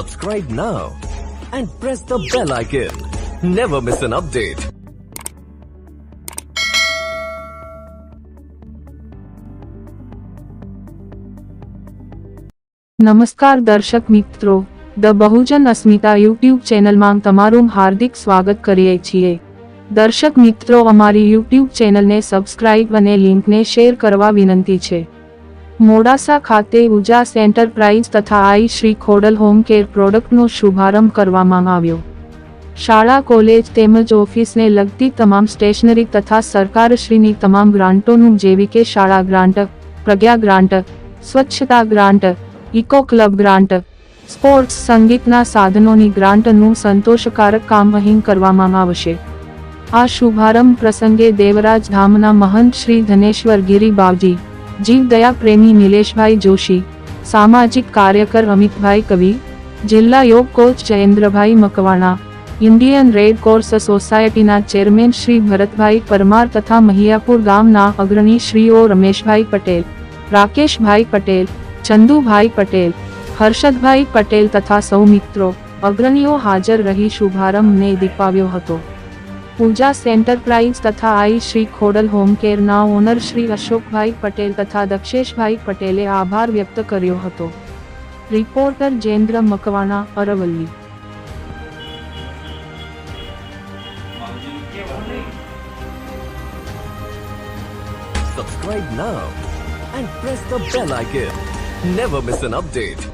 Subscribe now and press the bell icon. Never miss an update. નમસ્કાર દર્શક મિત્રો the Bahujan Asmita YouTube ચેનલમાં તમારું હાર્દિક સ્વાગત કરીએ છીએ દર્શક મિત્રો અમારી યુટ્યુબ ચેનલને સબસ્ક્રાઇબ અને લિંકને શેર કરવા વિનંતી છે મોડાસા ખાતે ઉજાસ એન્ટરપ્રાઇઝ તથા આઈ શ્રી ખોડલ હોમ કેર પ્રોડક્ટનો શુભારંભ કરવામાં આવ્યો. શાળા, કોલેજ તેમજ ઓફિસને લગતી તમામ સ્ટેશનરી તથા સરકારશ્રીની તમામ ગ્રાન્ટોનું જેવી કે શાળા ગ્રાન્ટ, પ્રજ્ઞા ગ્રાન્ટ, સ્વચ્છતા grant, eco club grant, sports સંગીતના સાધનોની ગ્રાન્ટનું સંતોષકારક કામ અહીં કરવામાં આવશે. આ શુભારંભ પ્રસંગે દેવરાજ ધામના મહંત શ્રી ધનેશ્વર ગિરી બાવજી જીવદયા પ્રેમી નિલેશભાઈ જોશી, સામાજિક કાર્યકર અમિતભાઈ કવિ, જિલ્લા yoga coach Jayendrabhai Makwana, Indian red cross સોસાયટીના ચેરમેન શ્રી ભરતભાઈ પરમાર તથા મહિયાપુર ગામના અગ્રણી શ્રીઓ રમેશભાઈ પટેલ, રાકેશભાઈ પટેલ, ચંદુભાઈ પટેલ, હર્ષદભાઈ પટેલ તથા સૌ મિત્રો અગ્રણીઓ હાજર રહી શુભારંભને દીપાવ્યો હતો. પૂજા સેન્ટરપ્રાઇઝ તથા આઈ શ્રી ખોડલ હોમ કેરના ઓનર શ્રી અશોકભાઈ પટેલ તથા દક્ષેશભાઈ પટેલે આભાર વ્યક્ત કર્યો હતો reporter Jendra Makwana, Aravalli Subscribe now and press the bell icon. Never miss an update.